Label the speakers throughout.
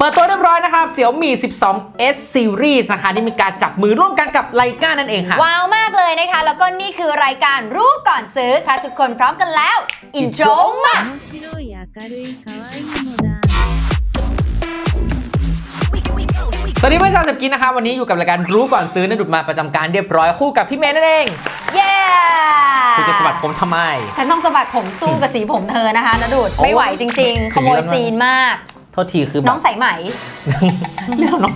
Speaker 1: เปิดตัวเรียบร้อยนะครับ Xiaomi 12 S Series นะคะที่มีการจับมือร่วมกันกับไลกานั่นเองค่ะ
Speaker 2: ว้าวมากเลยนะคะ แล้วก็นี่คือรายการรู้ก่อนซื้อ ถ้าทุกคนพร้อมกันแล้ว อินโทรมา
Speaker 3: 面白い明るい可愛いのだ
Speaker 1: สวัสดีเพื่อนชาวสับกินนะคะ วันนี้อยู่กับรายการรู้ก่อนซื้อนะดุดมาประจำการเรียบร้อยคู่กับพี่เมย์นั่นเอง
Speaker 2: เย้
Speaker 1: คุณจะสะบัดผมทำไม
Speaker 2: ฉันต้องสะบัดผมสู้กับสีผมเธอนะคะนะดูด
Speaker 1: โอ้
Speaker 2: ไม่ไหวจริง ๆ ขโมย
Speaker 1: สีแล้วนะ
Speaker 2: ซีนมาก
Speaker 1: โทษทีคือแบ
Speaker 2: น้อบงใส่ไหม
Speaker 1: เรียกน้อง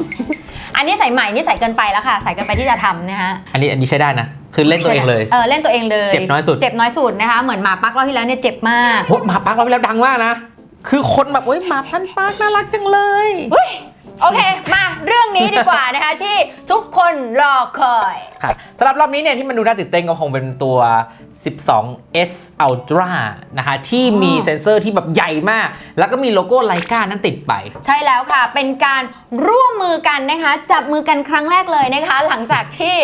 Speaker 2: อันนี้ใส่ไหมนี่ใส่เกินไปแล้วค่ะ ใส่เกินไปที่จะทำนะคะ
Speaker 1: อันนี้อันนี้ใช้ได้นะ คือเล่นตัวเองเลย
Speaker 2: เออเล่นตัวเองเลย
Speaker 1: เจ็บน้อยสุด
Speaker 2: เจ็บน้อยสุดนะคะ เหมือนหมาปักรอบที่แล้วเนี่ยเจ็บมาก
Speaker 1: โหหมาปักเราไปแล้วดังมากนะ คือคนแบบเอ้ยหมาพันปักน่ารักจังเลย
Speaker 2: เฮ้ยโอเค มาเรื่องนี้ดีกว่านะคะ ที่ทุกคนรอคอย
Speaker 1: ค่ะสำหรับรอบนี้เนี่ยที่มันดูน่าตื่นเต้นก็คงเป็นตัว 12S Ultra นะคะที่มี
Speaker 2: อ๋อ
Speaker 1: เซ็นเซอร์ที่แบบใหญ่มาก แล้วก็มีโลโก้ไลกานั่นติดไป
Speaker 2: ใช่แล้วค่ะ เป็นการร่วมมือกันนะคะ จับมือกันครั้งแรกเลยนะคะ หลังจากที่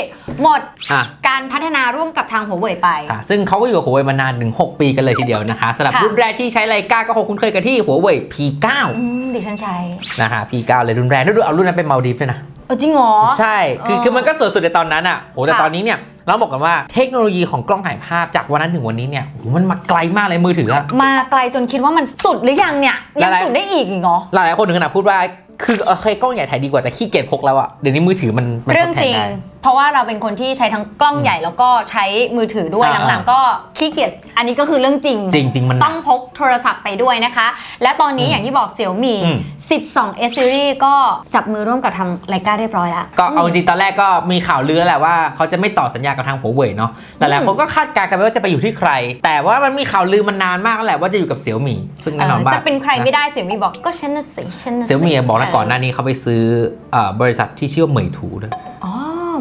Speaker 2: หมด
Speaker 1: อะ
Speaker 2: การพัฒนาร่วมกับทางหัวเว่ยไป
Speaker 1: ค่ะซึ่งเขาก็อยู่กับหัวเว่ยมานานถึง6ปีกันเลยทีเดียวนะคะสำหรับ
Speaker 2: ค่ะ
Speaker 1: รุ่นแรกที่ใช้ไลกาก็คงคุ้นเคยกันที่หัวเว่ย P9
Speaker 2: อืมดิฉันใช้
Speaker 1: นะคะ P9 เลยรุ่นแรกดูเอารุ่นนั้นเป็นมาลดีฟเลยนะ
Speaker 2: เออจริงเหรอ
Speaker 1: ใช่ คือ
Speaker 2: เออ
Speaker 1: คือมันก็สวยสุดในตอนนั้นอะโหแต่
Speaker 2: ค่ะ
Speaker 1: ตอนนี้เนี่ยเราบอกกันว่าเทคโนโลยีของกล้องถ่ายภาพจากวันนั้นถึงวันนี้เนี่ยโหมันมาไกลมากเลยมือถืออะ
Speaker 2: มาไกลจนคิดว่ามันสุดหรือยังเนี่ย ยัง
Speaker 1: อะไร
Speaker 2: สุดได้อีกอีกเหรอ
Speaker 1: หลายๆคนถึงขนาดพูดว่า คือโอเคกล้องใหญ่ถ่ายดีกว่าแต่ขี้เกียจพกแล้วอะเดี๋ยวนี้มือถือมันมัน
Speaker 2: เรื่อง
Speaker 1: ทดแทน
Speaker 2: จริง
Speaker 1: ได้
Speaker 2: เพราะว่าเราเป็นคนที่ใช้ทั้งกล้องใหญ่แล้วก็ใช้มือถือด้วย
Speaker 1: อ่า
Speaker 2: หลังๆก็ขี้เกียจอันนี้ก็คือเรื่องจริง
Speaker 1: จริงจริงๆมันหนั
Speaker 2: ต้
Speaker 1: ก
Speaker 2: องพกโทรศัพท์ไปด้วยนะคะ และตอนนี้
Speaker 1: อืม
Speaker 2: อย่างที่บอกเสี่ยวมี
Speaker 1: อืม
Speaker 2: 12 S Series ก็จับมือร่วมกับทางไลกาเรียบร้อยแล้ว
Speaker 1: ก็เอาจริงๆตอนแรกก็มีข่าวลือแล้วแหละว่าเขาจะไม่ต่อสัญญากับทางหัวเว่ยเนาะหลายๆคนก็คาดการณ์กันไปว่าจะไปอยู่ที่ใคร แต่ว่ามันมีข่าวลือมันนานมากแล้วแหละว่าจะอยู่กับเสี่ยวหมี่ซึ่งแน่นอน
Speaker 2: เออ
Speaker 1: ว่า
Speaker 2: จะเป็นใครไม่ได้เสี่ยวมีบอกก็ฉันน่ะสิฉันน่ะสิ
Speaker 1: เสี่ยวหมี่บอกนะก่อนหน้านี้เขาไปซื้อเอ่อบริษัทที่ชื่อว่าเหมยถูด้วย
Speaker 2: อ๋อ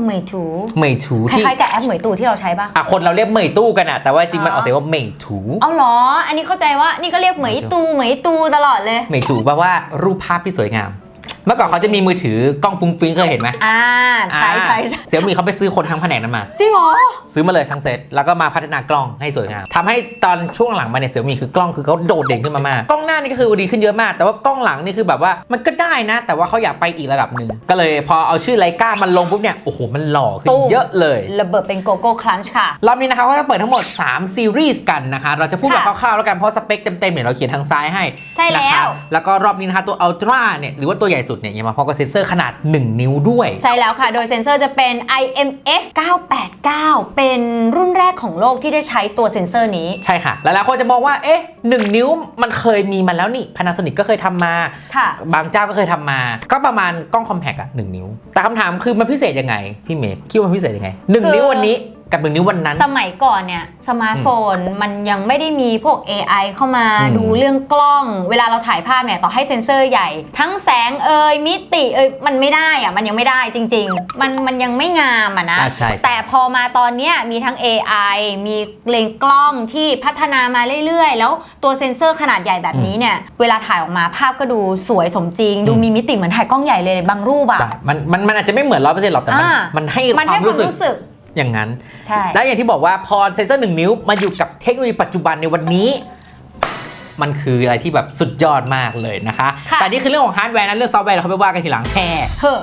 Speaker 2: เหมยถู
Speaker 1: เหมยถู
Speaker 2: ค
Speaker 1: ที่
Speaker 2: ล้ายๆกับแอปเหมยตู่ที่เราใช้ปะ
Speaker 1: อะคนเราเรียกเหมยตู้กันอะแต่ว่าจริงมันออกเสียงว่าเหมยถู
Speaker 2: เอาเหรอ อันนี้เข้าใจว่านี่ก็เรียกเหมยตูเหมยตูตลอดเลย
Speaker 1: เหมยถูแปลว่ารูปภาพที่สวยงามเมื่อก่อนเขาจะมีมือถือกล้องฟุ้งฟิ้งเคยเห็นไหม
Speaker 2: อ่าใช่ใช่ใช่
Speaker 1: เสี่ยวหมี่เขาไปซื้อคนทั้งแผนกนั้นมา
Speaker 2: จริงเหรอ
Speaker 1: ซื้อมาเลยทั้งเซตแล้วก็มาพัฒนากล้องให้สวยงามทำให้ตอนช่วงหลังมาเนี่ยเสี่ยมีคือกล้องคือเขาโดดเด่นขึ้นมามากกล้องหน้านี่ก็คือดีขึ้นเยอะมาก แต่ว่ากล้องหลังนี่คือแบบว่ามันก็ได้นะ แต่ว่าเขาอยากไปอีกระดับหนึ่งก็เลยพอเอาชื่อไลกามันลงปุ๊บเนี่ยโอ้โหมันหล่อขึ้น
Speaker 2: ตู้
Speaker 1: เยอะเลย
Speaker 2: ระเบิดเป็นโกโก้คลันช์ค่ะ
Speaker 1: รอบนี้นะคะก็จะเปิดทั้งหมด 3 ซีรีส์กันนะคะ เราจะพูดแบบ
Speaker 2: ค่ะ
Speaker 1: คร่าวๆแล้วกันเพราะสเปคเต็มๆเนี่ยเราเขียนทางซ้ายให้
Speaker 2: ใช่แล้ว
Speaker 1: นะคะแล้วก็รอบนี้นะคะตัว Ultra เนี่ยหรือว่าตัวใหญ่สุดเนี่ยยังมาพร้อมกับเซ็นเซอร์ขนาด 1 นิ้วด้วย
Speaker 2: ใช่แล้วค่ะ โดยเซ็นเซอร์จะเป็น IMX 989 เป็นรุ่นแรกของโลกที่ได้ใช้ตัวเซ็นเซอร์นี้
Speaker 1: ใช่ค่ะ หลายๆคนจะมองว่า เอ๊ะหนึ่งนิ้วมันเคยมีมาแล้วนี่ Panasonic ก็เคยทำมา
Speaker 2: ค่ะ
Speaker 1: บางเจ้าก็เคยทำมา ก็ประมาณกล้องคอมแพกอะหนึ่งนิ้ว แต่คำถามคือมันพิเศษยังไง พี่เมย์คิดว่ามันพิเศษยังไงหนึ่ง
Speaker 2: คือ
Speaker 1: นิ้ววันนี้ กับหนึ่งนิ้ววันนั้น
Speaker 2: สมัยก่อนเนี่ยสมาร์ทโฟนมันยังไม่ได้มีพวก AI เข้ามา
Speaker 1: อืม
Speaker 2: ดูเรื่องกล้อง เวลาเราถ่ายภาพเนี่ยต่อให้เซ็นเซอร์ใหญ่ ทั้งแสงเอ่ยมิติเอ่ยมันไม่ได้อะมันยังไม่ได้จริง ๆ มันมันยังไม่งามอะนะ
Speaker 1: อะใช่ใช่
Speaker 2: แต่พอมาตอนเนี้ยมีทั้ง AI มีเลนส์กล้องที่พัฒนามาเรื่อยๆ แล้วตัวเซ็นเซอร์ขนาดใหญ่แบบนี้เนี่ยเวลาถ่ายออกมาภาพก็ดูสวยสมจริง ดู
Speaker 1: อืม
Speaker 2: มีมิติเหมือนถ่ายกล้องใหญ่เลยบางรูปอะ
Speaker 1: ใช่มันมันมันอาจจะไม่เหมือนร้อยเปอร์เซ็นต์หรอกแต่มัน
Speaker 2: อ่า
Speaker 1: มันให้
Speaker 2: มัน
Speaker 1: ควา
Speaker 2: ให้
Speaker 1: ม
Speaker 2: ความ
Speaker 1: รู้สึก
Speaker 2: รู้สึก
Speaker 1: อย่างนั้น
Speaker 2: ใช่
Speaker 1: และอย่างที่บอกว่าพอเซ็นเซอร์หนึ่งนิ้วมาอยู่กับเทคโนโลยีปัจจุบันในวันนี้ มันคืออะไรที่แบบสุดยอดมากเลยนะคะ
Speaker 2: ค่ะ
Speaker 1: แต่นี่คือเรื่องของฮาร์ดแวร์นะเรื่องซอฟต์แวร์เราเขาไปว่ากันทีหลังแค่
Speaker 2: เฮ้อ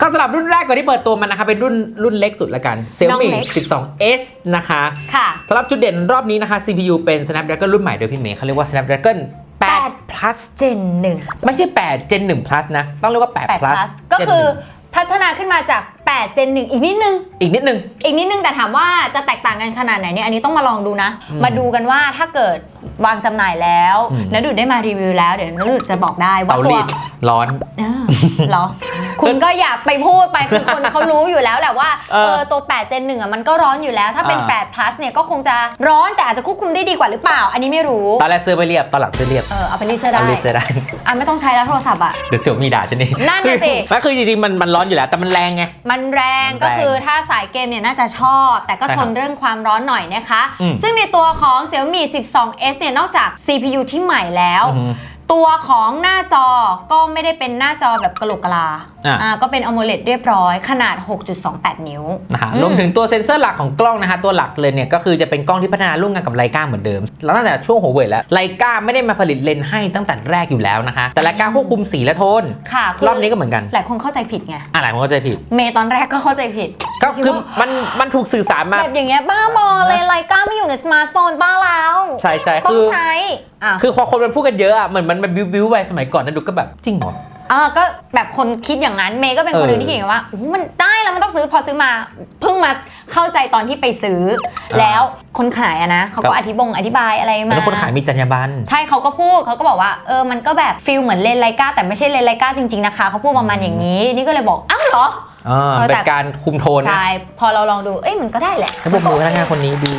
Speaker 1: ก็สำหรับรุ่นแรกก่อนที่เปิดตัวมันนะคะเป็นรุ่นรุ่นเล็กสุดละกัน
Speaker 2: น้อง
Speaker 1: Xiaomi
Speaker 2: เล็ก
Speaker 1: 12s นะคะ
Speaker 2: ค่ะ
Speaker 1: สำหรับจุดเด่นรอบนี้นะคะ CPU เป็น Snapdragon รุ่นใหม่โดยพี่เมย์เขาเรียกว่า Snapdragon 8 plus
Speaker 2: เจนหนึ่ง
Speaker 1: ไม่ใช่ 8 Gen 1 plus นะ ต้องเรียกว่า8
Speaker 2: 8
Speaker 1: plus
Speaker 2: plus ก็
Speaker 1: Gen
Speaker 2: คือ
Speaker 1: หนึ่ง
Speaker 2: พัฒนาขึ้นมาจาก 8 Gen 1 อีกนิดนึง
Speaker 1: อีกนิดนึง
Speaker 2: อีกนิดนึงแต่ถามว่าจะแตกต่างกันขนาดไหนเนี่ยอันนี้ต้องมาลองดูนะ
Speaker 1: อืม
Speaker 2: มาดูกันว่าถ้าเกิดวางจำหน่ายแล้ว
Speaker 1: อืม
Speaker 2: นดุดได้มารีวิวแล้วเดี๋ยวนดุดจะบอกได้ว่า
Speaker 1: เตา
Speaker 2: ตัว
Speaker 1: รีดร้อน
Speaker 2: เออเหรอ คุณก็อย่าไปพูดไปคือคนเขารู้อยู่แล้วแหละว่า
Speaker 1: เออ
Speaker 2: เออตัว8 Gen 1อะมันก็ร้อนอยู่แล้ว ถ้าเป็น
Speaker 1: อ่า
Speaker 2: 8 plus เนี่ยก็คงจะร้อนแต่อาจจะควบคุมได้ดีกว่าหรือเปล่า อันนี้ไม่รู้
Speaker 1: ตอนแรกซื้อไปเรียบตอนหลังซื้อเรียบ
Speaker 2: เออเอาไปรีเซ็ตได้
Speaker 1: เอารีเซ็ตได้
Speaker 2: อะไม่ต้องใช้แล้วโทรศัพท์อะ
Speaker 1: เดี๋ยวเสี่ยวมีด่าฉันเอง
Speaker 2: นั่นน่ะสิ
Speaker 1: แล้วคือจริงๆมันมันร้อนอยู่แล้วแต่มันแรงไง
Speaker 2: มันแรง
Speaker 1: มันแรง
Speaker 2: ก็คือถ้าสายเกมเนี่ยน่าจะชอบ แต่ก็
Speaker 1: ใช่
Speaker 2: ท
Speaker 1: ครับ
Speaker 2: นเรื่องความร้อนหน่อยนะคะ
Speaker 1: อืม
Speaker 2: ซึ่งในตัวของ Xiaomi 12s เนี่ยนอกจาก CPU ที่ใหม่แล้ว
Speaker 1: อือหือ
Speaker 2: ตัวของหน้าจอก็ไม่ได้เป็นหน้าจอแบบกะโหลกกะลา
Speaker 1: อะ
Speaker 2: อ่าก็เป็น AMOLED เรียบร้อยขนาด 6.28 นิ้ว
Speaker 1: นะฮะ
Speaker 2: อืม
Speaker 1: รวมถึงตัวเซ็นเซอร์หลักของกล้องนะฮะตัวหลักเลยเนี่ยก็คือจะเป็นกล้องที่พัฒนาร่วมกันกับไลกาเหมือนเดิม แล้วตั้งแต่ช่วงหัวเว่ยแล้วไลกาไม่ได้มาผลิตเลนส์ให้ตั้งแต่แรกอยู่แล้วนะคะ แต่ไลกาควบคุมสีและโทน
Speaker 2: ค่ะคื
Speaker 1: รอบนี้ก็เหมือนกัน
Speaker 2: หลายคนเข้าใจผิดไง
Speaker 1: อะไรผมเข้าใจผิด
Speaker 2: เมย์ตอนแรกก็เข้าใจผิด
Speaker 1: ก็คือมันมันถูกสื่อสารมา
Speaker 2: แบบอย่างเงี้ยบ้าบอเลยไลกาไม่อยู่ในสมาร์ทโฟนบ้าแล้ว
Speaker 1: ใช่ใช่
Speaker 2: ต้อ
Speaker 1: คื
Speaker 2: ง
Speaker 1: อ
Speaker 2: ใช้อะ
Speaker 1: คือพอคนมันพูดกันเยอะอะเหมือนมันมันบิ้วบิ้วไปสมัยก่อนนะดูก็แบบจริงเหรอ
Speaker 2: อ่าก็แบบคนคิดอย่างนั้นเมย์ก็เป็นคนหนึง
Speaker 1: เออ
Speaker 2: ที่คิดอย่างว่าโอ้โหมันได้แล้วมันต้องซื้อพอซื้อมาเพิ่งมาเข้าใจตอนที่ไปซื้ออาแล้วคนขายอะนะเขา
Speaker 1: ครั
Speaker 2: ก็
Speaker 1: บ
Speaker 2: อธิบงอธิบายอะไรมา
Speaker 1: แล้วคนขายมีจรรยาบรรณ
Speaker 2: ใช่เขาก็พูดเขาก็บอกว่าเออมันก็แบบฟิลเหมือนเลนส์ไลกาแต่ไม่ใช่เลนส์ไลกาจริงๆนะคะเขาพูดประมาณอย่างนี้ นี่ก็เลยบอกอ้าวเหรอ
Speaker 1: อ่า
Speaker 2: เออแต่
Speaker 1: เป็นการคุมโทนนะ
Speaker 2: ใช่พอเราลองดูเอ้ยมันก็ได้แหละ
Speaker 1: ให้พวกมือพนักงานคนนี้ดี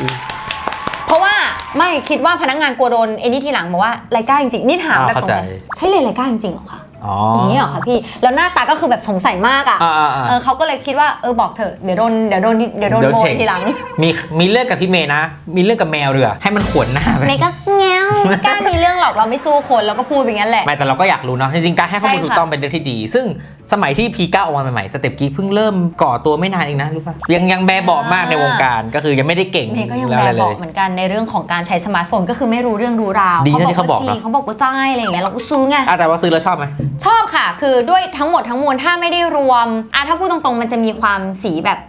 Speaker 2: เพราะว่าไม่คิดว่าพนักงานกลัวโดนไอ้นี่ทีหลังบอกว่าไลกาจริงๆนี่ถาม
Speaker 1: อ่า
Speaker 2: แบบสงสัย
Speaker 1: เข้าใจ
Speaker 2: ใช่เลนส์ไลกาจริงๆเหรอคะ
Speaker 1: อ๋อ
Speaker 2: อ
Speaker 1: อย่าง
Speaker 2: นี้เหรอคะพี่ แล้วหน้าตาก็คือแบบสงสัยมากอะ
Speaker 1: อ่าอ่าอ่า
Speaker 2: เออเขาก็เลยคิดว่าเออบอกเถอะเดี๋ยวโดนเดี๋ยวโดนเดี๋ยวโดน
Speaker 1: เดี๋ยว
Speaker 2: โบ
Speaker 1: เช็
Speaker 2: ย
Speaker 1: ค
Speaker 2: ทีหลัง
Speaker 1: มีมีเรื่องกับพี่เมย์นะ มีเรื่องกับแมวเรือให้มันขวนหน้าไป
Speaker 2: เมย์ก็เงี้ยวไม่กล้ามีเรื่องหรอกเราไม่สู้คนเราก็พูดไปงั้นแหละ
Speaker 1: ไม่แต่เราก็อยากรู้เนาะจริงๆการให้ข้อมูล
Speaker 2: ใช่ค่ะ
Speaker 1: ถูกต้องเป็นเรื่องที่ดี ซึ่งสมัยที่ P9 ออกมาใหม่ๆสเต็ปกีเพิ่งเริ่มก่อตัวไม่นานเองนะรู้ป่ะยังยังแบบเบาะมากในวงการก็คือยังไม่ได้เก่ง
Speaker 2: เมย์ก็ยัง
Speaker 1: แล้ว
Speaker 2: แบ
Speaker 1: อะไร
Speaker 2: บ
Speaker 1: เล
Speaker 2: บอก
Speaker 1: ย
Speaker 2: เหมือนกันในเรื่องของการใช้สมาร์ทโฟนก็คือไม่รู้เรื่องรู้ราว
Speaker 1: ดีนะที่
Speaker 2: เขา
Speaker 1: เขา
Speaker 2: บบอ
Speaker 1: อกก
Speaker 2: ว่า
Speaker 1: เน
Speaker 2: จ
Speaker 1: อะ
Speaker 2: ริงเขาบอกว่าใช่อะไรอย่างเงี้ยเราก็ซื้อไง
Speaker 1: อะแต่ว่าซื้อแล้วชอบไหม
Speaker 2: ชอบค่ะ คือด้วยทั้งหมดทั้งมวลถ้าไม่ได้รวมอะถ้าพูดตรงๆ มันจะมีความสีแบบ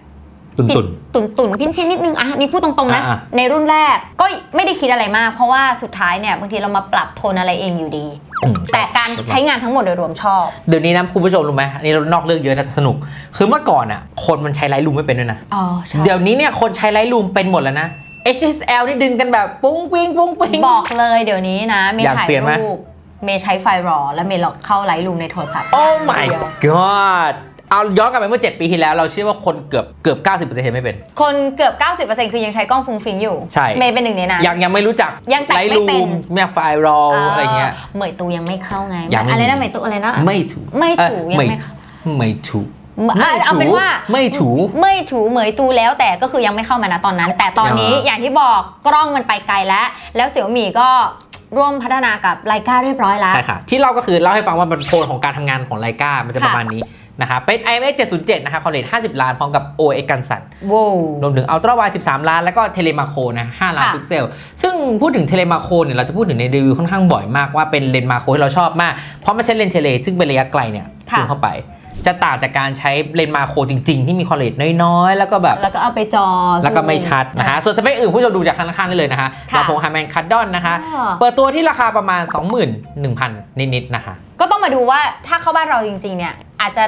Speaker 1: ตุน
Speaker 2: ผิด
Speaker 1: ตุน
Speaker 2: ตุนตุนพินพินนิดนึงอะนี่พูดตรงๆนะ
Speaker 1: อ่า
Speaker 2: ในรุ่นแรกก็ไม่ได้คิดอะไรมาก เพราะว่าสุดท้ายเนี่ยบางทีเรามาปรับโทนอะไรเองอยู่ดี
Speaker 1: อืม
Speaker 2: แต่การใช้งานทั้งหมดโดยรวมชอบ
Speaker 1: เดี๋ยวนี้นะคุณผู้ชมรู้ไหมอันนี้เรานอกเรื่องเยอะนะแต่สนุก คือเมื่อก่อนอะคนมันใช้ไลท์รูมไม่เป็นด้วยนะ
Speaker 2: อ๋อใช่
Speaker 1: เดี๋ยวนี้เนี่ยคนใช้ไลท์รูมเป็นหมดแล้วนะ HSL นี่ดึงกันแบบปุ้งปิ้งปุ้งปิ้ง
Speaker 2: บอกเลยเดี๋ยวนี้นะเมย์
Speaker 1: อยาก
Speaker 2: ถ่าย
Speaker 1: เสียไหม
Speaker 2: รูป เมย์ใช้ไฟล์รอ แล้วเมย์เข้าไลท์รูมในโทรศัพท์
Speaker 1: โอ้ my god เอาย้อนกลับไปเมื่อ 7 ปีที่แล้วเราเชื่อว่าคนเกือบเกือบ 90%เห็นไม่เป็น
Speaker 2: คนเกือบ 90%คือยังใช้กล้องฟุ้งฟิ้งอยู่
Speaker 1: ใช่
Speaker 2: เมย์เป็นหนึ่งในนั้น
Speaker 1: ยังยังไม่รู้จัก
Speaker 2: ยังแตะ
Speaker 1: ไลท์
Speaker 2: ไม่
Speaker 1: รู
Speaker 2: เป็น
Speaker 1: มแม่ไฟล์รออะไรเงี้ย
Speaker 2: เหมยตูยังไม่เข้าไง
Speaker 1: ยังไม่
Speaker 2: อะไรนะ
Speaker 1: มี
Speaker 2: เหมยตูอะไรนะ
Speaker 1: ไม่ถูก
Speaker 2: ไม่ถู
Speaker 1: เอ่อ
Speaker 2: ยัง
Speaker 1: ไม่
Speaker 2: ไม่เข้า
Speaker 1: ไม่ถูก
Speaker 2: อะเอาเป็นว่า
Speaker 1: ไม่ถู
Speaker 2: ไม่ถูเหมยตูแล้วแต่ก็คือยังไม่เข้ามานะตอนนั้น แต่ตอนนี้
Speaker 1: อ่า
Speaker 2: อย่างที่บอกกล้องมันไปไกลแล้ว แล้วเสี่ยวหมี่ก็ ร่วมพัฒนากับไลกาเรียบร้อยแล้ว
Speaker 1: ใช่ค่ะ ที่เราก็คือเล่าให้ฟังว่ามันโทนของการทำงานของไลกามันจะ
Speaker 2: ค่ะ
Speaker 1: ประมาณนี้นะคะเป็น IMX 707 นะคะความละเอียด50 ล้านพร้อมกับ OS กันสั่น
Speaker 2: ว้าว
Speaker 1: รวมถึง Ultra Wide 13 ล้าน แล้วก็เทเลมาโคนะ5ล้าน
Speaker 2: ค่ะ
Speaker 1: พิกเซล ซึ่งพูดถึงเทเลมาโคเนี่ยเราจะพูดถึงในรีวิวค่อนข้างบ่อยมากว่าเป็นเลนส์มาโคที่เราชอบมาก เพราะไม่ใช่เลนส์เทเลซึ่งเป็นระยะไกลเนี่ย
Speaker 2: ค่ะ
Speaker 1: ซูมเข้าไป จะต่างจากการใช้เลนส์มาโคจริง ๆ ที่มีความละเอียดน้อยๆ แล้วก็แบบ
Speaker 2: แล้วก็เอาไปจอ
Speaker 1: แล้วก็ไม่ชัดนะฮะส่วนสเปคอื่นผู้ชมดูจากข้างๆได้เลยนะคะ
Speaker 2: ค่ะ
Speaker 1: ลำโพงไฮแมนคัดดอนนะคะ
Speaker 2: อ่า
Speaker 1: เปิดตัวที่ราคาประมาณ 21,000 นิดๆนะคะ
Speaker 2: ก็ต้องมาดูว่าถ้าเข้าบ้านเราจริงๆเนี่ยอาจจะ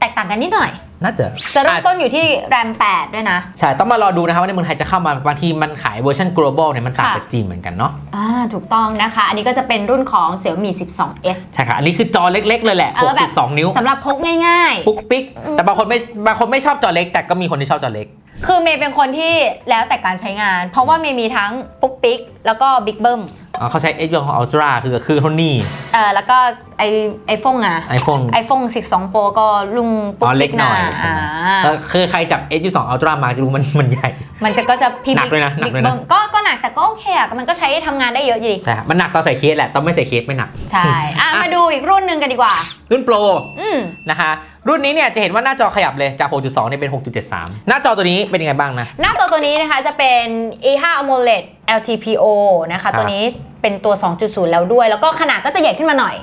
Speaker 2: แตกต่างกันนิดหน่อย
Speaker 1: น่าจะ
Speaker 2: จะเริ่มต้นอยู่ที่แรม 8 ด้วยนะ
Speaker 1: ใช่ ต้องมารอดูนะครับว่าในเมืองไทยจะเข้ามาบางทีมันขายเวอร์ชัน global เนี่ยมันต่าง
Speaker 2: ค่ะ
Speaker 1: จากจีนเหมือนกันเนาะ
Speaker 2: อ่าถูกต้องนะคะ อันนี้ก็จะเป็นรุ่นของ Xiaomi 12s
Speaker 1: ใช่ค่ะ อันนี้คือจอเล็ก ๆ เลยแหละ
Speaker 2: เออแบบ
Speaker 1: 6.2นิ้ว
Speaker 2: สำหรับพกง่าย
Speaker 1: ปุ๊กปิ๊กแต่บางคนไม่บางคนไม่ชอบจอเล็ก แต่ก็มีคนที่ชอบจอเล็ก
Speaker 2: ๆคือเมย์เป็นคนที่แล้วแต่การใช้งาน เพราะว่าเมย์มีทั้งปุ๊กปิ๊กแล้วก็บิ๊กเบิ้ม
Speaker 1: อ๋อเขาใช้ S ของ Ultra คือคือเท่านี้
Speaker 2: เอ่อแล้วก็ ไอไอโฟงอะ
Speaker 1: iPhone
Speaker 2: ไอโฟง12 Pro ก็ลุงปุ๊
Speaker 1: อ๋
Speaker 2: ก
Speaker 1: อเล็
Speaker 2: ปิ๊
Speaker 1: ก
Speaker 2: ก
Speaker 1: หน่
Speaker 2: นะ
Speaker 1: อยใช่
Speaker 2: อ่า
Speaker 1: ไหมแล้วคือใครจับ S 2 Ultra มาจะรู้มันมันใหญ่
Speaker 2: มันจะก็จะพี่
Speaker 1: หนักด้วยนะหนัก
Speaker 2: บิ๊ก
Speaker 1: ด้วยนะ
Speaker 2: เบิ้มก็ก็หนักแต่ก็โอเคอะมันก็ใช้ทำงานได้เยอะอยู่ดี
Speaker 1: ใช่ครับมันหนักตอนใส่เคสแหละต้องไม่ใส่เคสไม่หนัก
Speaker 2: ใช่อะมาดูอีกรุ่นหนึ่งกันดีกว่า
Speaker 1: รุ่นโปร
Speaker 2: อืม
Speaker 1: นะคะรุ่นนี้เนี่ยจะเห็นว่าหน้าจอขยับเลยจาก 6.2เนี่ยเป็น 6.73 หน้าจอตัวนี้เป็นยังไงบ้างนะ
Speaker 2: หน้าจอตัวนี้นะคะจะเป็น A5 AMOLED LTPO นะ
Speaker 1: ครั
Speaker 2: คะ
Speaker 1: บ
Speaker 2: ตัวนี้ เป็นตัว 2.0 แล้วด้วย แล้วก็ขนาดก็จะใหญ่ขึ้นมาหน่อย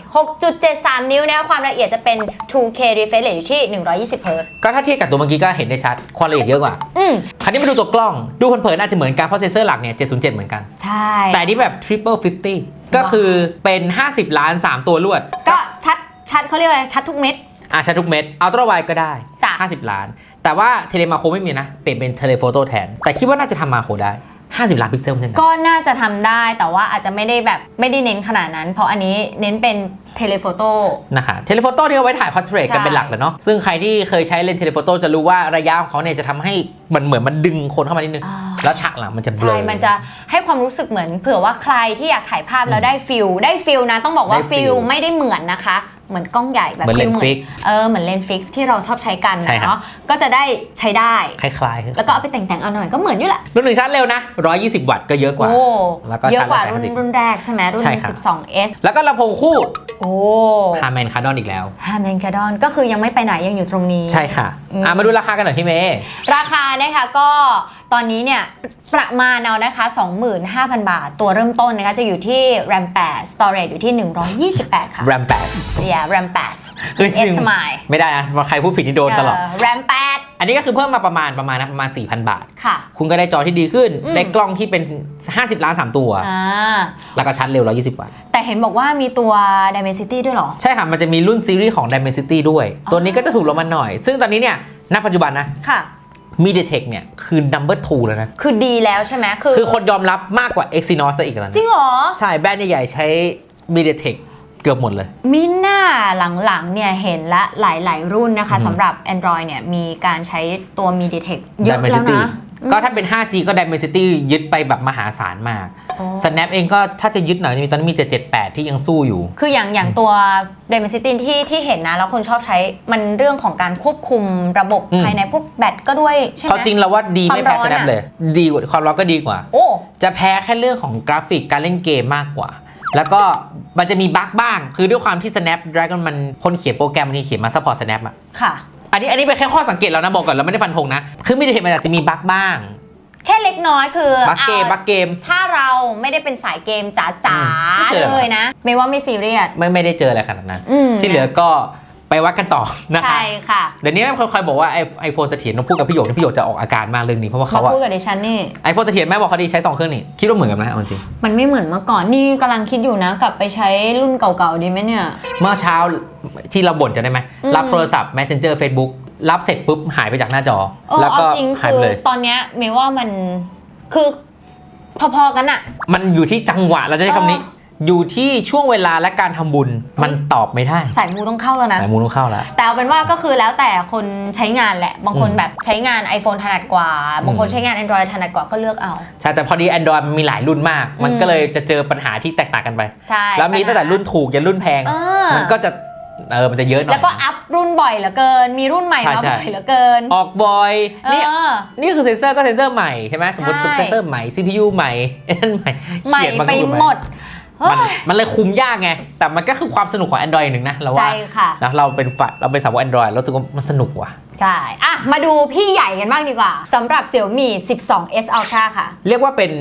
Speaker 2: 6.73 นิ้วนะคะความละเอียดจะเป็น 2K refresh rate อยู่ที่ 120 Hz
Speaker 1: ก็ถ้าเทียบกับตัวเมื่อกี้ก็เห็นได้ชัด ความละเอียดเยอะกว่า
Speaker 2: อืม
Speaker 1: คราวนี้มาดูตัวกล้อง ดูเผินๆอาจจะเหมือนกันเพราะเซนเซอร์หลักเนี่ย 707 เหมือนกัน
Speaker 2: ใช่
Speaker 1: แต่อันนี่แบบ triple 50 ก็คือเป็น 50 ล้าน 3 ตัวรวด
Speaker 2: ก็ชัด ชัดเขาเรียกว่าอะไรชัดทุกเม็ด
Speaker 1: อะชัดทุกเม็ด อัลตร้าไวก็ได้
Speaker 2: จ้ะ
Speaker 1: 50 ล้าน แต่ว่าเทเลมาโคไม่มีนะ เปลี่ยนเป็นเทเลโฟโต้แทน แต่คิดว่าน่าจะทำมาโคได้ 50ล้านพิกเซลเช่นกัน
Speaker 2: ก็น่าจะทำได้แต่ว่าอาจจะไม่ได้แบบไม่ได้เน้นขนาดนั้น เพราะอันนี้เน้นเป็นเทเลโฟโต้
Speaker 1: นะคะเทเลโฟโต้ที่เอาไว้ถ่ายพอร์เทรตกัน
Speaker 2: ใช่
Speaker 1: เป็นหลักเลยเนาะซึ่งใครที่เคยใช้เลนส์เทเลโฟโต้จะรู้ว่าระยะของเขาเนี่ยจะทำให้มันเหมือนมันดึงคนเข้ามานิดนึง
Speaker 2: อ่า
Speaker 1: แล้วฉากหลังมันจะเบล
Speaker 2: ใช่
Speaker 1: อ
Speaker 2: มันจะให้ความรู้สึกเหมือนเผื่อว่าใครที่อยากถ่ายภาพแล้วได้ฟิลได้ฟิลนะต้องบอกว่า
Speaker 1: ได้ฟิ
Speaker 2: ฟิ
Speaker 1: ล
Speaker 2: ลไม่ได้เหมือนนะคะ เหมือนกล้องใหญ่แบบ
Speaker 1: เหมือน
Speaker 2: ฟิล
Speaker 1: เลนส์
Speaker 2: เหมือ
Speaker 1: ฟิ
Speaker 2: น
Speaker 1: ก
Speaker 2: เออเหมือนเลนส์ฟิกที่เราชอบใช้กัน
Speaker 1: ใช่ครับ
Speaker 2: เนาะก็จะได้ใช้ได้
Speaker 1: คล้ายๆ
Speaker 2: แล้วก็เอาไปแต่งๆเอาหน่อยก็เหมือนอยู่แหละ
Speaker 1: รุ่นหนึ่งชาร์จเร็วนะ 120 วัตต์ก็เยอะกว่า
Speaker 2: โอ้
Speaker 1: แล้วก็
Speaker 2: เยอะกว่า
Speaker 1: ชาร์จ
Speaker 2: รุ่น
Speaker 1: แรง50
Speaker 2: รุ่นแรกใช่ไหมรุ่น
Speaker 1: ใช่ครับ
Speaker 2: 12s
Speaker 1: แล้วก็ลำโพงคู่
Speaker 2: โอ้
Speaker 1: ฮาร์แมนคาร์ดอนอีกแล้ว
Speaker 2: ฮาแมนคาดอนก็คือยังไม่ไปไหนยังอยู่ตรงนี้
Speaker 1: ใช่ค่ะ
Speaker 2: อืม
Speaker 1: อะมาดูราคากันหน่อยพี่เมย์
Speaker 2: ราคานะคะก็ ตอนนี้เนี่ยประมาณเอานะคะ 25,000 บาท ตัวเริ่มต้นนะคะจะอยู่ที่ RAM 8 Storage อยู่ที่ 128 ค่ะ
Speaker 1: แรมแปด
Speaker 2: yeah RAM
Speaker 1: เฮ้ย
Speaker 2: 8 S สมาย
Speaker 1: ไม่ได้นะว่าใครพูดผิดนี่โดนตลอด
Speaker 2: RAM
Speaker 1: อันนี้ก็คือเพิ่มมาประมาณประมาณนะประมาณ 4,000 บาท
Speaker 2: 8ค่ะ
Speaker 1: คุณก็ได้จอที่ดีขึ้น
Speaker 2: อืม
Speaker 1: ได้กล้องที่เป็น 50 ล้าน 3 ตัว
Speaker 2: อ่า
Speaker 1: แล้วก็ชาร์จเร็ว 120 วัตต์
Speaker 2: แต่เห็นบอกว่ามีตัว Dimensity ด้วยเหรอ
Speaker 1: ใช่ค่ะ มันจะมีรุ่นซีรีส์ของ Dimensity ด้วย ตัวนี้ก็จะถูกลงมาหน่อย ซึ่งตอนนี้เนี่ยณปัจจุบันนะ
Speaker 2: ค่ะ
Speaker 1: MediaTek เนี่ยคือ number two แล้วนะ
Speaker 2: คือดีแล้วใช่ไหมคือ
Speaker 1: คือคนยอมรับมากกว่า Exynos ซะอีกแล้วนะ
Speaker 2: จริงเหรอ
Speaker 1: ใช่แบรนด์ใหญ่ๆใช้ MediaTek เกือบหมดเลย
Speaker 2: มิน่าหลังๆเนี่ยเห็นละหลายๆรุ่นนะคะ
Speaker 1: อืม
Speaker 2: สำหรับ Android เนี่ยมีการใช้ตัว MediaTek เยอะแล้ว
Speaker 1: Dimensity
Speaker 2: นะ
Speaker 1: ก็ถ้าเป็น 5G ก็ Dimensity ยึดไปแบบมหาศาลมาก
Speaker 2: โอ้
Speaker 1: Snap เองก็ถ้าจะยึดหน่อยจะมีตอนนี้มี778 ที่ยังสู้อยู่
Speaker 2: คืออย่างอย่างตัว Dimensity ที่ที่เห็นนะ แล้วคนชอบใช้มันเรื่องของการควบคุมระบบ
Speaker 1: อืม
Speaker 2: ภายในพวกแบตก็ด้วยใช่ไห
Speaker 1: เพ
Speaker 2: ม
Speaker 1: ราะจริงเราว่าดีไม่แพ้
Speaker 2: ความร้อน
Speaker 1: Snap
Speaker 2: อะ
Speaker 1: เลย ดีกว่าความร้อนก็ดีกว่า
Speaker 2: โอ้
Speaker 1: จะแพ้แค่เรื่องของกราฟิกการเล่นเกมมากกว่าแล้วก็มันจะมีบั๊กบ้าง คือด้วยความที่ Snapdragon มันคนเขียนโปรแกรมบางทีเขียนมา support Snap อะ
Speaker 2: ค่ะ
Speaker 1: อันนี้อันนี้เป็นแค่ข้อสังเกตแล้วนะ บอกก่อนเราไม่ได้ฟันธงนะ คือไม่ได้เห็นมันอาจจะมีบั๊กบ้าง
Speaker 2: แค่เล็กน้อยคือ
Speaker 1: บั๊กเกม
Speaker 2: อา
Speaker 1: บั๊กเกม
Speaker 2: ถ้าเราไม่ได้เป็นสายเกมจ๋า
Speaker 1: อืมไม่
Speaker 2: ๆ
Speaker 1: เจอ
Speaker 2: เลยนะ ไม่ว่าไม่ซีเรียส
Speaker 1: ไม่ไม่ได้เจออะไรขนาดนั้น
Speaker 2: อืม
Speaker 1: ที่เหลือก็ไปวัดกันต่อนะคะ
Speaker 2: ใช่ค่ะ
Speaker 1: เดี๋ยวนี้ใครๆบอกว่าไอไอโฟนเสถียรต้องพูดกับพี่หยกพี่หยกจะออกอาการมากเรื่องนี้เพราะว่า
Speaker 2: มา
Speaker 1: เขาอะ
Speaker 2: พูดกับดิฉันนี่
Speaker 1: ไอโฟนเสถียรแม่บอกเขาดีใช้สองเครื่องนี่คิดว่าเหมือนกันไหมเอาจริง
Speaker 2: มันไม่เหมือนเมื่อก่อน นี่กำลังคิดอยู่นะ กลับไปใช้รุ่นเก่าๆดีไหมเนี่ย
Speaker 1: เมื่อเช้าที่เราบ่นจะได้ไหม
Speaker 2: อืม
Speaker 1: รับโทรศัพท์ Messenger Facebook รับเสร็จปุ๊บหายไปจากหน้าจอ
Speaker 2: เออ
Speaker 1: แล้ว
Speaker 2: เอา
Speaker 1: ก็
Speaker 2: จริง
Speaker 1: หาย
Speaker 2: คื
Speaker 1: ไป
Speaker 2: อ
Speaker 1: เลย
Speaker 2: ตอนเนี้ยเมย์ว่ามันคือพอๆกันอะ
Speaker 1: มันอยู่ที่จังหวะเราจะใช้คำนี้
Speaker 2: เออ
Speaker 1: อยู่ที่ช่วงเวลาและการทำบุญ มันตอบไม่ได้
Speaker 2: สายมูต้องเข้าแล้วนะ
Speaker 1: แต่มูลต้องเข้าแล้ว
Speaker 2: แต่เอาเป็นว่าก็คือแล้วแต่คนใช้งานแหละ บางคน
Speaker 1: อืม
Speaker 2: แบบใช้งาน iPhone ถนัดกว่า บางคน
Speaker 1: อืม
Speaker 2: ใช้งาน Android ถนัดกว่าก็เลือกเอา
Speaker 1: ใช่แต่พอดี Android มันมีหลายรุ่นมาก มัน
Speaker 2: อืม
Speaker 1: ก็เลยจะเจอปัญหาที่แตกต่างกันไป
Speaker 2: ใช่
Speaker 1: แล้วมีตั้งแต่รุ่นถูกยันรุ่นแพง
Speaker 2: เออ
Speaker 1: มันก็จะ เออมันจะเยอะหน่อย
Speaker 2: แล้วก็อัพรุ่นบ่อยเหลือเกิน มีรุ่นใหม่
Speaker 1: ใช่
Speaker 2: มา
Speaker 1: ใช่
Speaker 2: บ่อยเหลือเกิน
Speaker 1: ออกบ่อย
Speaker 2: เอ
Speaker 1: นี่
Speaker 2: อ
Speaker 1: นี่คือเซนเซอร์ก็เซนเซอร์ใหม่ใช่ไหมสมมติ
Speaker 2: ใช่
Speaker 1: เซนเซอร์ใหม่ CPU ใหม่นั่นใหม่
Speaker 2: ใหม่
Speaker 1: เขียนา
Speaker 2: ไป
Speaker 1: ก็รุ่น
Speaker 2: หมด
Speaker 1: มัน
Speaker 2: เฮ้ย
Speaker 1: มันเลยคุมยากไง แต่มันก็คือความสนุกของ Android อย่างหนึ่งนะเรา
Speaker 2: ใช่
Speaker 1: ว่า
Speaker 2: ค่ะ
Speaker 1: นะเราเป็นฝัดเราเป็นสาวก Android เรารู้สึกว่ามันสนุกว่ะ
Speaker 2: ใช่ อะ มาดูพี่ใหญ่กันบ้างดีกว่าสำหรับ Xiaomi 12s Ultra ค่ะ
Speaker 1: เรียกว่าเป็น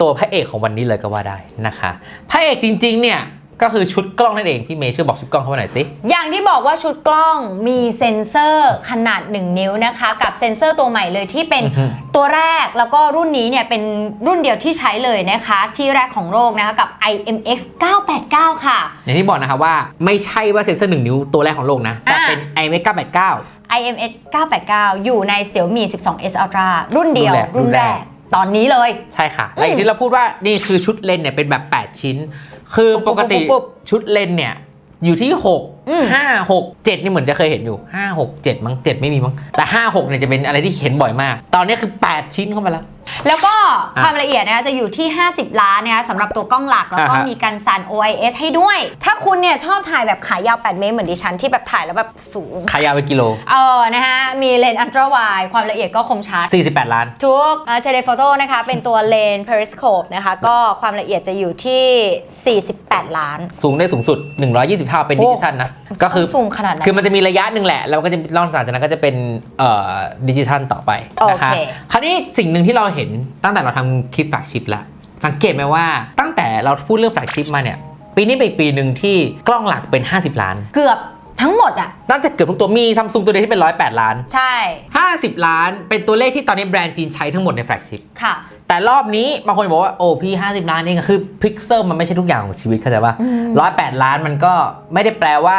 Speaker 1: ตัวพระเอกของวันนี้เลยก็ว่าได้นะคะ พระเอกจริงๆเนี่ย ก็คือชุดกล้องนั่นเองพี่เมย์ช่วยบอกชุดกล้องเขามาหน่อยสิ
Speaker 2: อย่างที่บอกว่าชุดกล้องมีเซ็นเซอร์ขนาด 1 นิ้วนะคะ กับเซ็นเซอร์ตัวใหม่เลยที่เป็น
Speaker 1: อือฮึ
Speaker 2: ตัวแรกแล้วก็รุ่นนี้เนี่ยเป็นรุ่นเดียวที่ใช้เลยนะคะ ที่แรกของโลกนะคะกับ IMX 989 ค่ะ
Speaker 1: อย่างที่บอกนะคะว่าไม่ใช่ว่าเซ็นเซอร์หนึ่งนิ้วตัวแรกของโลกนะ แต่
Speaker 2: อ่า
Speaker 1: เป็น iMac 989
Speaker 2: IMX 989 อยู่ใน Xiaomi 12s Ultra รุ่นเดียว
Speaker 1: รุ่
Speaker 2: รุ่
Speaker 1: น
Speaker 2: น
Speaker 1: แร
Speaker 2: แร
Speaker 1: ก
Speaker 2: กตอนนี้เลย
Speaker 1: ใช่ค่ะ และอย่างที่เราพูดว่านี่คือชุดเลนส์เนี่ยเป็นแบบ 8 ชิ้น คือปกติ
Speaker 2: ปุ๊บปุ๊บปุ๊บ
Speaker 1: ชุดเลนส์เนี่ยอยู่ที่
Speaker 2: อืม
Speaker 1: 6 5 6 7นี่เหมือนจะเคยเห็นอยู่5 6 7มั้ง7ไม่มีมั้งแต่5 6เนี่ยจะเป็นอะไรที่เห็นบ่อยมาก ตอนนี้คือ 8 ชิ้นเข้ามาแล้ว
Speaker 2: แล้วก็
Speaker 1: อะ
Speaker 2: ความละเอียดนะคะจะอยู่ที่ 50 ล้านนะคะสำหรับตัวกล้องหลัก แล้วก็
Speaker 1: อ่าฮะ
Speaker 2: มีการสั่น OIS ให้ด้วย ถ้าคุณเนี่ยชอบถ่ายแบบขายาว 8 เมตรเหมือนดิฉันที่แบบถ่ายแล้วแบบสูง
Speaker 1: ขายาวไปกิโล
Speaker 2: เออนะคะ มีเลนส์อัลตร้าไวความละเอียดก็คมชัด
Speaker 1: 48 ล้าน
Speaker 2: ทุกเทเลโฟโต้นะคะ เป็นตัวเลนส์ periscope นะคะ ก็ความละเอียดจะอยู่ที่ 48 ล้าน
Speaker 1: สูงได้สูงสุด 120เท่าเป็น
Speaker 2: โอ้
Speaker 1: ดิจิทัลนะก็คือ
Speaker 2: สูงขนาดไหน
Speaker 1: คือมันจะมีระยะหนึ่งแหละ แล้วก็จะล่องจากนั้นก็จะเป็นเอ่อดิจิทัลต่อไปนะคะ
Speaker 2: โอเค
Speaker 1: คราวนี้สิ่งหนึ่งที่เราเห็นตั้งแต่เราทำคลิปแฟลกชิพละสังเกตไหมว่าตั้งแต่เราพูดเรื่องแฟลกชิพมาเนี่ยปีนี้เป็นอีกปีหนึ่งที่กล้องหลักเป็น 50 ล้าน
Speaker 2: เกือบทั้งหมดอะ
Speaker 1: น่าจะเกือบทุกตัวมีซัมซุงตัวเดียวที่เป็น 108 ล้าน
Speaker 2: ใช่
Speaker 1: 50 ล้าน เป็นตัวเลขที่ตอนนี้แบรนด์จีนใช้ทั้งหมดในแฟลกชิพ
Speaker 2: ค่ะ
Speaker 1: แต่รอบนี้บางคนบอกว่าโอ้พี่50ล้านเองอะคือพิกเซลมันไม่ใช่ทุกอย่างของชีวิตเข้าใจป่ะ
Speaker 2: อืม
Speaker 1: ร้อยแปดล้านมันก็ไม่ได้แปลว่า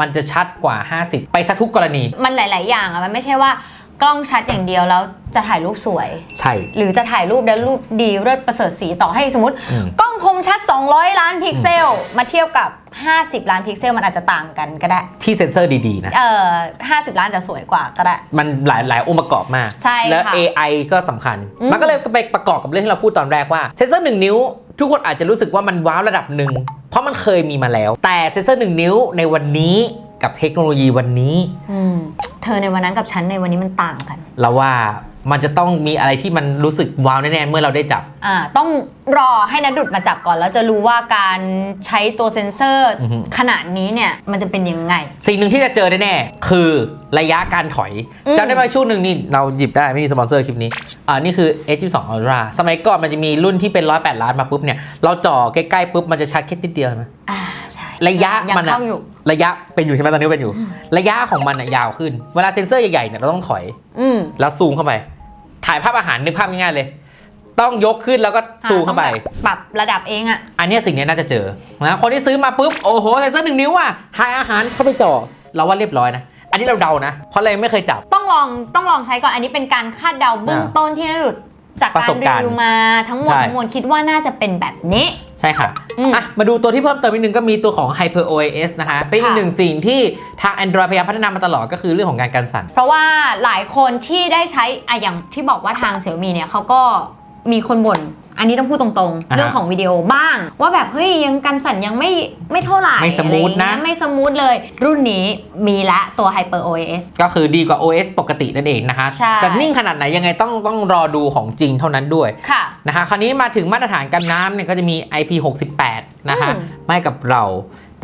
Speaker 1: มันจะชัดกว่า 50 ไปซะทุกกรณี
Speaker 2: มันหลาย ๆ อย่างอะมันไม่ใช่ว่า กล้องชัดอย่างเดียวแล้วจะถ่ายรูปสวย
Speaker 1: ใช่
Speaker 2: หรือจะถ่ายรูปแล้วรูปดีเลิศประเสริฐสีต่อให้สมมติ
Speaker 1: อืม
Speaker 2: กล้องคมชัด 200 ล้านพิกเซล มาเทียบกับ 50 ล้านพิกเซลมันอาจจะต่างกันก็ได้
Speaker 1: ที่เซ็นเซอร์ดีๆนะ
Speaker 2: เออ50 ล้านจะสวยกว่าก็ได้
Speaker 1: มันหลายหลายองค์ประกอบมาก
Speaker 2: ใช่
Speaker 1: แล้ว
Speaker 2: ค่ะ
Speaker 1: AI ก็สำคัญ
Speaker 2: อืม
Speaker 1: มันก็เลยไปประกอบกับเรื่องที่เราพูดตอนแรกว่าเซนเซอร์หนึ่งนิ้ว ทุกคนอาจจะรู้สึกว่ามันว้าวระดับหนึ่ง เพราะมันเคยมีมาแล้ว แต่เซนเซอร์หนึ่งนิ้วในวันนี้กับเทคโนโลยีวันนี้
Speaker 2: อืม เธอในวันนั้นกับฉันในวันนี้มันต่างกัน
Speaker 1: เราว่ามันจะต้องมีอะไรที่มันรู้สึกว้าวแน่ๆเมื่อเราได้จับ
Speaker 2: อ่า ต้อง รอให้นัดดุดมาจับก่อน แล้วจะรู้ว่าการใช้ตัวเซ็นเซอร์
Speaker 1: อือฮึ
Speaker 2: ขนาดนี้เนี่ยมันจะเป็นยังไง
Speaker 1: สิ่งหนึ่งที่จะเจอแน่ๆคือระยะการถอย
Speaker 2: อืม
Speaker 1: จำได้ไหมช่วงหนึ่งนี่เราหยิบได้ไม่มีสปอนเซอร์คลิปนี้อ่านี่คือ H22 Ultra สมัยก่อนมันจะมีรุ่นที่เป็น 108 ล้านมาปุ๊บเนี่ย เราจ่อใกล้ๆปุ๊บมันจะชัดแค่นิดเดียวใช่ไหม
Speaker 2: อ่าใช่
Speaker 1: ระยะ
Speaker 2: ยัง
Speaker 1: มันอะ
Speaker 2: เข้าอยู่
Speaker 1: ระยะเป็นอยู่ใช่ไหมตอนนี้เป็นอยู่ ระยะของมันอะยาวขึ้น เวลาเซ็นเซอร์ใหญ่ๆเนี่ยเราต้องถอย
Speaker 2: อืม
Speaker 1: แล้วซูมเข้าไป ถ่ายภาพอาหารนึกภาพง่ายๆเลย ต้องยกขึ้นแล้วก็ซูมเข้าไป
Speaker 2: ต้องแบบปรับระดับเองอะ
Speaker 1: อันเนี้ยสิ่งเนี้ยน่าจะเจอนะคนที่ซื้อมาปุ๊บโอ้โหเซ็นเซอร์หนึ่งนิ้วอะถ่ายอาหารเข้าไปจ่อเราว่าเรียบร้อยนะ อันนี้เราเดานะ เพราะเรายังไม่เคยจับ
Speaker 2: ต้องลองต้องลองใช้ก่อนอันนี้เป็นการคาดเดาเบื้อง
Speaker 1: อ่า
Speaker 2: ต้นที่นัดดุดจาก
Speaker 1: ประ
Speaker 2: กา
Speaker 1: ส
Speaker 2: ร
Speaker 1: บ
Speaker 2: รี
Speaker 1: การณ์
Speaker 2: วิวมาทั้งหมด
Speaker 1: ใช่
Speaker 2: ทั้งมวลคิดว่าน่าจะเป็นแบบนี้
Speaker 1: ใช่ค่ะ
Speaker 2: อืม
Speaker 1: อะ มาดูตัวที่เพิ่มเติมอีกหนึ่งก็มีตัวของ Hyper OIS นะคะ เป็นอีก
Speaker 2: ค่ะ
Speaker 1: หนึ่งสิ่งที่ทาง Android พยายามพัฒนามาตลอดก็คือเรื่องของการกันสั่น
Speaker 2: เพราะว่าหลายคนที่ได้ใช้อะอย่างที่บอกว่าทางเสี่ยมีเนี่ยเขาก็ มีคนบ่นอันนี้ต้องพูดตรงๆ
Speaker 1: อ่าฮะ
Speaker 2: เรื่องของวิดีโอบ้าง ว่าแบบเฮ้ยยังกันสั่นยังไม่ไม่เท่าไหร่
Speaker 1: ไม่สมูทนะ
Speaker 2: อไรอย่างเงี้ยไม่สมูทเลย รุ่นนี้มีละตัว Hyper OS
Speaker 1: ก็คือดีกว่า OS ปกตินั่นเองนะคะ
Speaker 2: ใช่
Speaker 1: จะนิ่งขนาดไหนยังไงต้องต้องรอดูของจริงเท่านั้นด้วย
Speaker 2: ค่ะ
Speaker 1: นะคะคราวนี้มาถึงมาตรฐานกันน้ำเนี่ยก็จะมี IP68 นะคะ
Speaker 2: อืม
Speaker 1: ไม่กับเรา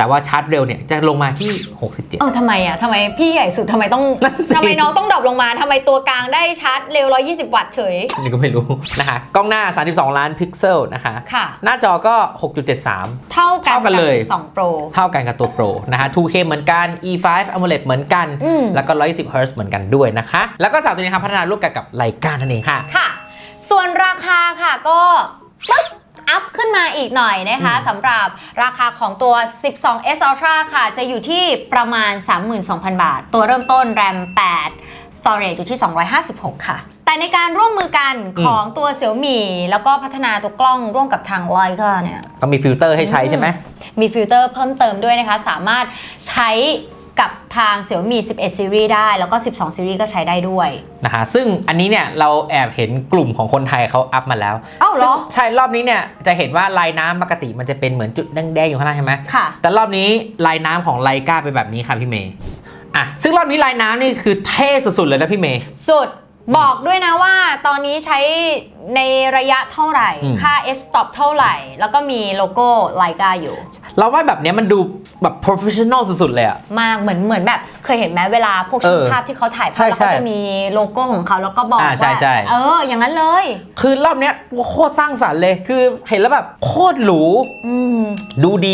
Speaker 1: แต่ว่าชาร์จเร็วเนี่ยจะลงมาที่ 67
Speaker 2: เออทำไมอะทำไมพี่ใหญ่สุดทำไมต้อง
Speaker 1: นั่นสิ
Speaker 2: ทำไมน้องต้องดรอปลงมาทำไมตัวกลางได้ชาร์จเร็ว 120 วัตต์เฉย
Speaker 1: นี่ก็ไม่รู้นะคะกล้องหน้า 32 ล้านพิกเซลนะคะ
Speaker 2: ค่ะ
Speaker 1: หน้าจอก็ 6.73
Speaker 2: เท่ากัน
Speaker 1: เท่ากันเลย
Speaker 2: 12 Pro
Speaker 1: เท่ากันกับตัว Pro นะคะ 2K เหมือนกัน E5 AMOLED เหมือนกัน
Speaker 2: อืม
Speaker 1: แล้วก็ 120 Hz เหมือนกันด้วยนะคะ แล้วก็สามตัวนี้ครับพัฒนาร่วมกันกับไลกานั่นเองค่ะ
Speaker 2: ค่ะ ส่วนราคาค่ะก็ปึ๊บ อัพขึ้นมาอีกหน่อยนะคะ
Speaker 1: อืม
Speaker 2: สำหรับราคาของตัว 12S Ultra ค่ะ จะอยู่ที่ประมาณ 32,000 บาท ตัวเริ่มต้น RAM 8 Storage อยู่ที่ 256 ค่ะ แต่ในการร่วมมือกันของตัว Xiaomi แล้วก็พัฒนาตัวกล้องร่วมกับทาง Leica เนี่ย
Speaker 1: ต้องมีฟิลเตอร์ให้ใช้ใช่ไหม
Speaker 2: มีฟิลเตอร์เพิ่มเติมด้วยนะคะ สามารถใช้ กับทาง Xiaomi 11 Series ได้ แล้วก็ 12 Series ก็ใช้ได้ด้วย
Speaker 1: นะคะซึ่งอันนี้เนี่ยเราแอบเห็นกลุ่มของคนไทยเขาอัพมาแล้ว
Speaker 2: เอ้าเหรอ
Speaker 1: ซึ่งใช่รอบนี้เนี่ยจะเห็นว่าลายน้ำปกติมันจะเป็นเหมือนจุดแดงๆอยู่ข้างล่างใช่ไหม
Speaker 2: ค่ะ
Speaker 1: แต่รอบนี้ลายน้ำของไลกาเป็นแบบนี้ค่ะพี่เมย์อะซึ่งรอบนี้ลายน้ำนี่คือเท่สุดๆเลยนะพี่เมย์
Speaker 2: สุด บอกด้วยนะว่าตอนนี้ใช้ในระยะเท่าไหร่
Speaker 1: อืม
Speaker 2: ค่า f stop เท่าไหร่ แล้วก็มีโลโก้ไลกาอยู่
Speaker 1: เราว่าแบบเนี้ยมันดูแบบ professional สุดๆ เลยอะ
Speaker 2: มากเหมือนเหมือนแบบเคยเห็นไหมเวลาพวกช่าง
Speaker 1: เออ
Speaker 2: ภาพที่เขาถ่าย
Speaker 1: ใช่
Speaker 2: ภาพแล้วเขา
Speaker 1: ใช่
Speaker 2: จะมีโลโก้ของเขาแล้วก็บอก
Speaker 1: อ่าใช่
Speaker 2: ว่า
Speaker 1: ใช่
Speaker 2: เออ อย่างนั้นเลย
Speaker 1: คือรอบเนี้ยโคตรสร้างสรรค์เลย คือเห็นแล้วแบบโคตรหรู
Speaker 2: อืม
Speaker 1: ดูดี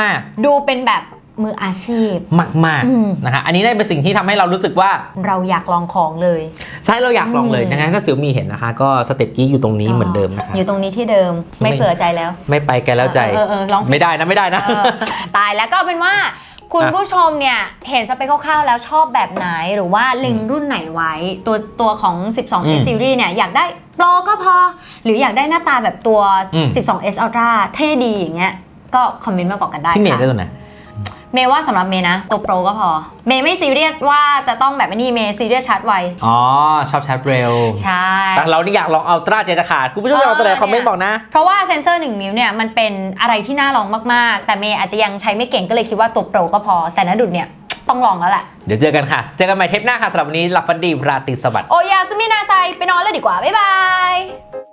Speaker 1: มาก
Speaker 2: ดูเป็นแบบ มืออาชีพ
Speaker 1: ๆมาก
Speaker 2: อืม
Speaker 1: ๆนะคะอันนี้ได้เป็นสิ่งที่ทำให้เรารู้สึกว่า
Speaker 2: เราอยากลองของเลย
Speaker 1: ใช่เราอยากลองเลย
Speaker 2: อืม
Speaker 1: ดังนั้นก็เสี่ยมีเห็นนะคะ ก็สเต็ปกี้อยู่ตรงนี้เหมือนเดิมนะคะ
Speaker 2: อยู่ตรงนี้ที่เดิมไม่
Speaker 1: ไม่
Speaker 2: เผื่อใจแล้ว
Speaker 1: ไม่ไปไกลแล้วใจ
Speaker 2: เออเออเออลองผิด
Speaker 1: ไม่ได้นะไม่ได้นะ
Speaker 2: เออตายแล้วก็เอาเป็นว่า คุณ
Speaker 1: อะ
Speaker 2: ผู้ชมเนี่ย เห็นสเปคคร่าวๆแล้วชอบแบบไหนหรือว่าเล็งรุ่นไหนไว้ ตัวตัวของ
Speaker 1: อื
Speaker 2: 12S
Speaker 1: ม
Speaker 2: Series เนี่ย อยากได้โปรก็พอ หรืออยากได้หน้าตาแบบตัว
Speaker 1: อืม
Speaker 2: 12S Ultra เท่ดีอย่างเงี้ยก็คอมเมนต์มาบอกกันได้
Speaker 1: พี่เมย์
Speaker 2: ค่ะ
Speaker 1: ได้ตัวไหน
Speaker 2: เมย์ว่าสำหรับเมย์นะ ตัวโปรก็พอ เมย์ไม่ซีเรียสว่าจะต้องแบบนี้เมย์ซีเรียสชาร์จไว
Speaker 1: อ๋อ ชอบชาร์จเร็ว
Speaker 2: ใช่
Speaker 1: แต่เรานี่อยากลองอัลตร้าเจจะขาด คุณผู้ชมอยากเอาตัวไหน
Speaker 2: เออ
Speaker 1: คอมเมนต์
Speaker 2: เนี่ย
Speaker 1: บอกนะ
Speaker 2: เพราะว่าเซ็นเซอร์ 1 นิ้วเนี่ย มันเป็นอะไรที่น่าลองมาก ๆ แต่เมย์อาจจะยังใช้ไม่เก่งก็เลยคิดว่าตัวโปรก็พอ แต่นะดุดเนี่ยต้องลองแล้วแหละ
Speaker 1: เดี๋ยวเจอกันค่ะ เจอกันใหม่เทปหน้าค่ะสำหรับวันนี้หลับฝันดีราตรีสวัสดิ์
Speaker 2: โอยาสมินาไซไปนอนเลยดีกว่าบ๊ายบาย